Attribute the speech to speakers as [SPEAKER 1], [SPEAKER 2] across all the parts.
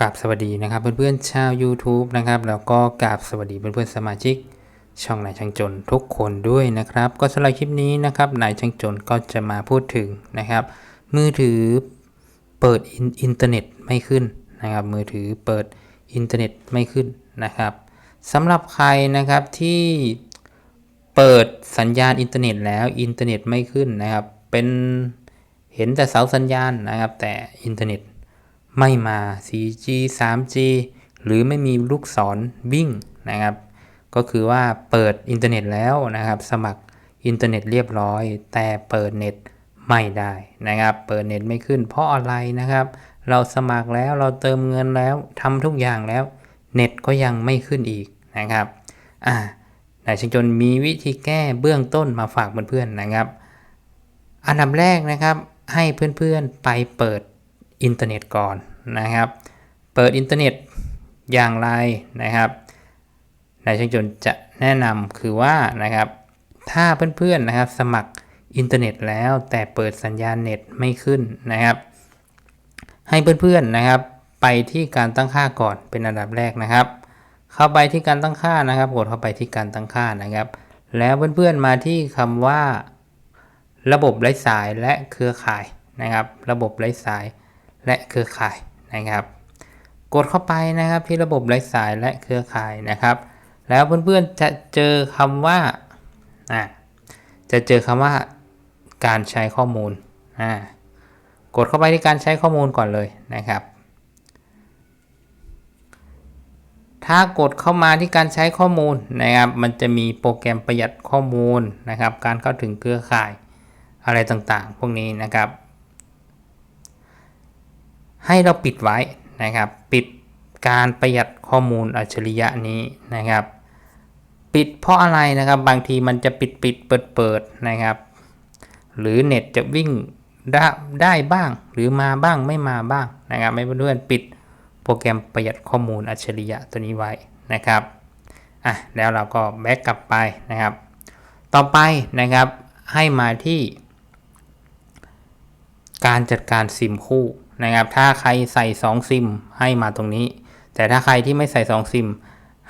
[SPEAKER 1] กราบสวัสดีนะครับเพื่อนๆชาว YouTube นะครับแล้วก็กราบสวัสดีเพื่อนๆสมาชิก ช่องนายช่างจนทุกคนด้วยนะครับ ก็สำหรับคลิปนี้นะครับนายช่างจนก็จะมาพูดถึงนะครับ มือถือเปิดอินอินเทอร์เน็ตไม่ขึ้นนะครับ มือถือเปิดอินเทอร์เน็ตไม่ขึ้นนะครับสำหรับใครนะครับที่เปิดสัญญาณอินเทอร์เน็ตแล้วอินเทอร์เน็ตไม่ขึ้นนะครับ เป็นเห็นแต่เสาสัญญาณนะครับ แต่อินเทอร์เน็ต ไม่มา 4G 3G หรือไม่มีลูกศรวิ่งนะครับ ก็คือว่าเปิดอินเทอร์เน็ตแล้วนะครับ สมัครอินเทอร์เน็ตเรียบร้อย แต่เปิดเน็ตไม่ได้นะครับ เปิดเน็ตไม่ขึ้นเพราะอะไรนะครับ เราสมัครแล้วเราเติมเงินแล้วทำทุกอย่างแล้ว เน็ตก็ยังไม่ขึ้นอีกนะครับอ่านายชิงจนมีวิธีแก้เบื้องต้นมาฝากเพื่อนๆนะครับ อันดับแรกนะครับให้เพื่อนๆไปเปิด อินเทอร์เน็ตก่อนนะครับ เปิดอินเทอร์เน็ตอย่างไรนะครับนายช่างจนจะแนะนำคือว่านะครับ ถ้าเพื่อนๆนะครับสมัครอินเทอร์เน็ตแล้วแต่เปิดสัญญาณเน็ตไม่ขึ้นนะครับ ให้เพื่อนๆนะครับ ไปที่การตั้งค่าก่อนเป็นอันดับแรกนะครับ เข้าไปที่การตั้งค่านะครับกดเข้าไปที่การตั้งค่านะครับ แล้วเพื่อนๆมาที่คำว่า ระบบไร้สายและเครือข่ายนะครับ ระบบไร้สาย และเครือข่ายนะครับ กดเข้าไปนะครับที่ระบบไร้สายและเครือข่ายนะครับ แล้วเพื่อนๆจะเจอคำว่าอ่าจะเจอคำว่าการใช้ข้อมูลอ่ากดเข้าไปที่การใช้ข้อมูลก่อนเลยนะครับ ถ้ากดเข้ามาที่การใช้ข้อมูลนะครับ มันจะมีโปรแกรมประหยัดข้อมูลนะครับ การเข้าถึงเครือข่ายอะไรต่างๆ พวกนี้นะครับ ให้เราปิดไว้นะครับ ปิดการประหยัดข้อมูลอัจฉริยะนี้นะครับ ปิดเพราะอะไรนะครับ บางทีมันจะปิดปิดเปิดเปิดนะครับ หรือเน็ตจะวิ่งได้ได้บ้าง หรือมาบ้างไม่มาบ้างนะครับไม่เพื่อนๆปิดโปรแกรมประหยัดข้อมูลอัจฉริยะตัวนี้ไว้นะครับอะแล้วเราก็แบ็กกลับไปนะครับ ต่อไปนะครับให้มาที่ การจัดการซิมคู่ นะครับ ถ้าใครใส่ 2 ซิมให้มาตรงนี้ แต่ถ้าใครที่ไม่ใส่ 2 ซิม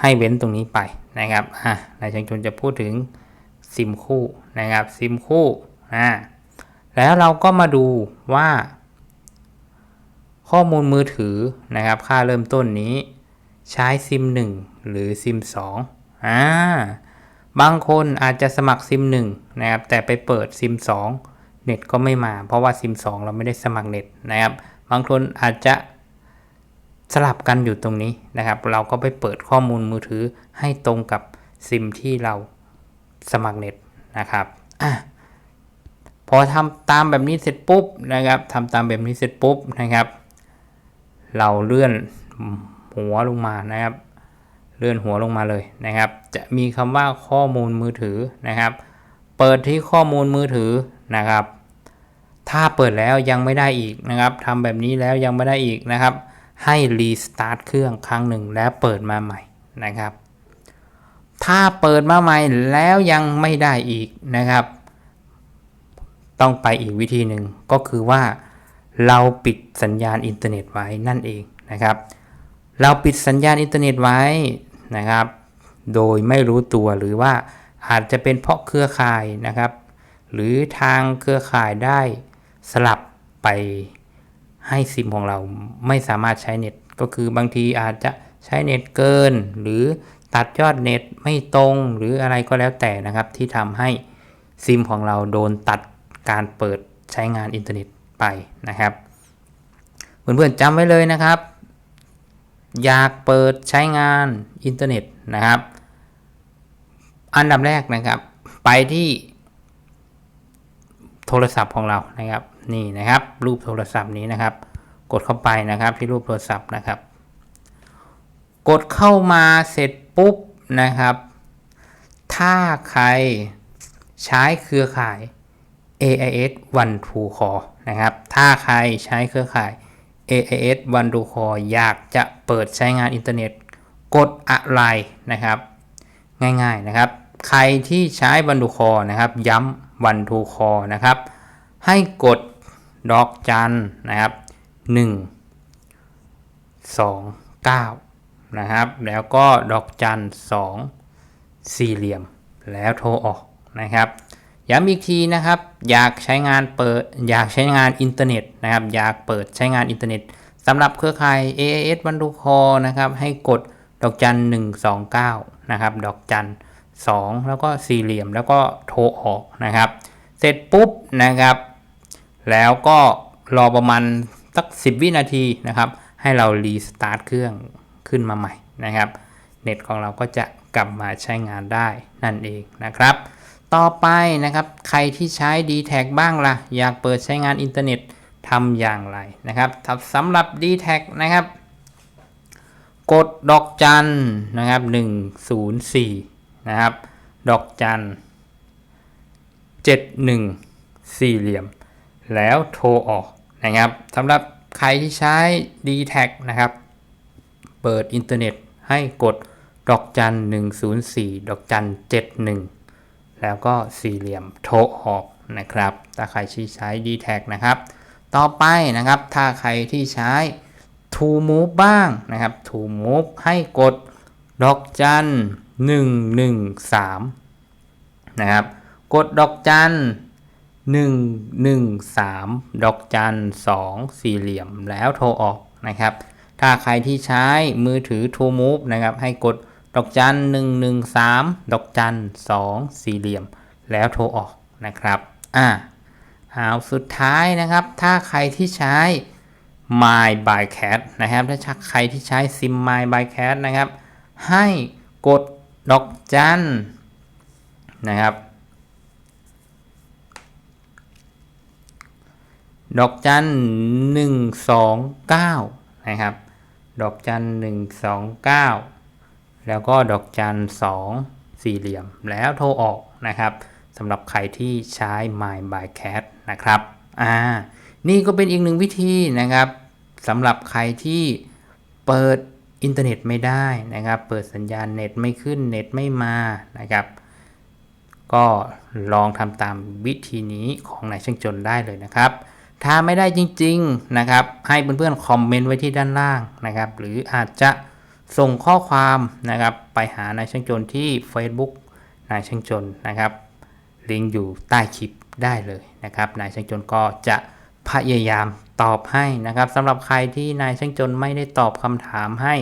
[SPEAKER 1] ให้เว้นตรงนี้ไปนะครับอะนายช่างชนจะพูดถึงซิมคู่นะครับซิมคู่อ่าแล้วเราก็มาดูว่า ข้อมูลมือถือนะครับ ค่าเริ่มต้นนี้ ใช้ซิม 1 หรือซิม2อ่าบางคนอาจจะสมัครซิม1นะครับแต่ไปเปิดซิม2เน็ตก็ไม่มา เพราะว่าซิม2เราไม่ได้สมัครเน็ตนะครับ บางคนอาจจะสลับกันอยู่ตรงนี้นะครับ เราก็ไปเปิดข้อมูลมือถือให้ตรงกับซิมที่เราสมัครเน็ตนะครับอะพอทำตามแบบนี้เสร็จปุ๊บนะครับทำตามแบบนี้เสร็จปุ๊บนะครับ เราเลื่อนหัวลงมานะครับ เลื่อนหัวลงมาเลยนะครับ จะมีคำว่าข้อมูลมือถือนะครับ เปิดที่ข้อมูลมือถือนะครับ ถ้าเปิดแล้วยังไม่ได้อีกนะครับทำแบบนี้แล้วยังไม่ได้อีกนะครับ ให้รีสตาร์ทเครื่องครั้งหนึ่งแล้วเปิดมาใหม่นะครับ ถ้าเปิดมาใหม่แล้วยังไม่ได้อีกนะครับ ต้องไปอีกวิธีหนึ่งก็คือว่าเราปิดสัญญาณอินเทอร์เน็ตไว้นั่นเองนะครับ เราปิดสัญญาณอินเทอร์เน็ตไว้นะครับ โดยไม่รู้ตัวหรือว่าอาจจะเป็นเพราะเครือข่ายนะครับ หรือทางเครือข่ายได้ สลับไปให้ซิมของเราไม่สามารถใช้เน็ต ก็คือบางทีอาจจะใช้เน็ตเกิน หรือตัดยอดเน็ตไม่ตรงหรืออะไรก็แล้วแต่นะครับ ที่ทำให้ซิมของเราโดนตัดการเปิดใช้งานอินเทอร์เน็ตไปนะครับเพื่อนๆจำไว้เลยนะครับ อยากเปิดใช้งานอินเทอร์เน็ตนะครับ อันดับแรกนะครับ ไปที่โทรศัพท์ของเรานะครับ นี่นะครับ รูปโทรศัพท์นี้นะครับ กดเข้าไปนะครับที่รูปโทรศัพท์นะครับ กดเข้ามาเสร็จปุ๊บนะครับ ถ้าใครใช้เครือข่าย AIS One to Core นะครับ ถ้าใครใช้เครือข่าย AIS One to Core อยากจะเปิดใช้งานอินเทอร์เน็ต กดอะไรนะครับ ง่ายๆนะครับ ใครที่ใช้ One to Core นะครับ ย้ำ One to Core นะครับ ให้กด ดอกจันนะครับ 1 2 9 นะครับ แล้วก็ดอกจัน 2 สี่เหลี่ยม แล้วโทรออกนะครับ ย้ำอีกทีนะครับ อยากใช้งานเปิด อยากใช้งานอินเทอร์เน็ตนะครับ อยากเปิดใช้งานอินเทอร์เน็ตสำหรับเครือข่าย AIS วันดูคอนะครับ ให้กดดอกจัน 129 นะครับ ดอกจัน 2 แล้วก็สี่เหลี่ยม แล้วก็โทรออกนะครับ เสร็จปุ๊บนะครับ แล้วก็รอประมาณสัก 10 วินาทีนะครับ ให้เรารีสตาร์ทเครื่องขึ้นมาใหม่นะครับ เน็ตของเราก็จะกลับมาใช้งานได้นั่นเองนะครับ ต่อไปนะครับใครที่ใช้ d t แทบ้างละ่ะ อยากเปิดใช้งานอินเทอร์เน็ตทำอย่างไรนะครับสำหรับ d t แทนะครับ กดดอกจันนะครับ 104 นะครับ ดอกจัน 71สี่เหลี่ยม แล้วโทรออกนะครับสำหรับใครที่ใช้ d t แทนะครับ เปิดอินเทอร์เน็ตให้กดดอกจัน 104 ดอกจัน 71 แล้วก็สี่เหลี่ยมโทรออกนะครับ ถ้าใครที่ใช้ d t แทนะครับ ต่อไปนะครับ ถ้าใครที่ใช้ To Move บ้างนะครับ To Move ให้กดดอกจัน 113 นะครับ กดดอกจัน 113 ดอกจัน 2 สี่เหลี่ยมแล้วโทรออกนะครับ ถ้าใครที่ใช้มือถือ To Move นะครับ ให้กดดอกจัน 113 ดอกจัน 2 สี่เหลี่ยม แล้วโทรออกนะครับ อ่าเอาสุดท้ายนะครับ ถ้าใครที่ใช้ My by Cat นะครับ ถ้าใครที่ใช้ซิม My by Cat นะครับ ให้กดดอกจันนะครับ ดอกจัน129นะครับ ดอกจัน129แล้วก็ดอกจัน2สี่เหลี่ยมแล้วโทรออกนะครับสำหรับใครที่ใช้ My by Cat นะครับอ่านี่ก็เป็นอีกหนึ่งวิธีนะครับสำหรับใครที่เปิดอินเทอร์เน็ตไม่ได้นะครับ เปิดสัญญาณเน็ตไม่ขึ้นเน็ตไม่มานะครับ ก็ลองทำตามวิธีนี้ของนายช่างจนได้เลยนะครับ ถ้าไม่ได้จริงๆนะครับ ให้เพื่อนๆคอมเมนต์ไว้ที่ด้านล่างนะครับ หรืออาจจะส่งข้อความนะครับ ไปหานายช่างจนที่ Facebook นายช่างจนนะครับ ลิงก์อยู่ใต้คลิปได้เลยนะครับ นายช่างจนก็จะพยายามตอบให้นะครับสำหรับใครที่นายช่างจนไม่ได้ตอบคำถามให้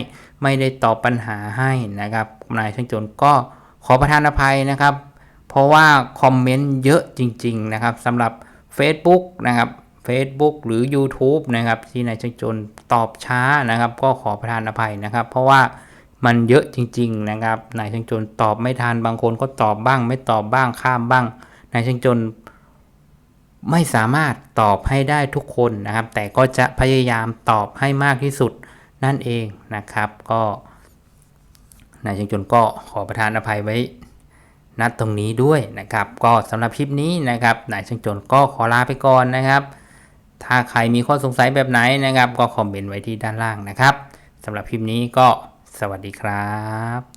[SPEAKER 1] ไม่ได้ตอบปัญหาให้นะครับ นายช่างจนก็ขอประทานอภัยนะครับ เพราะว่าคอมเมนต์เยอะจริง ๆ นะครับสำหรับ Facebook นะครับ Facebook หรือ YouTube นะครับที่นายช่างจนตอบช้านะครับ ก็ขอประทานอภัยนะครับ เพราะว่ามันเยอะจริง ๆ นะครับ นายช่างจนตอบไม่ทันบางคนก็ตอบบ้าง ไม่ตอบบ้างข้ามบ้าง นายช่างจนไม่สามารถตอบให้ได้ทุกคนนะครับ แต่ก็จะพยายามตอบให้มากที่สุดนั่นเองนะครับ ก็นายช่างจนก็ขอประทานอภัยไว้ณตรงนี้ด้วยนะครับ ก็สำหรับคลิปนี้นะครับนายช่างจนก็ขอลาไปก่อนนะครับ ถ้าใครมีข้อสงสัยแบบไหนนะครับ ก็คอมเมนต์ไว้ที่ด้านล่างนะครับสำหรับคลิปนี้ก็สวัสดีครับ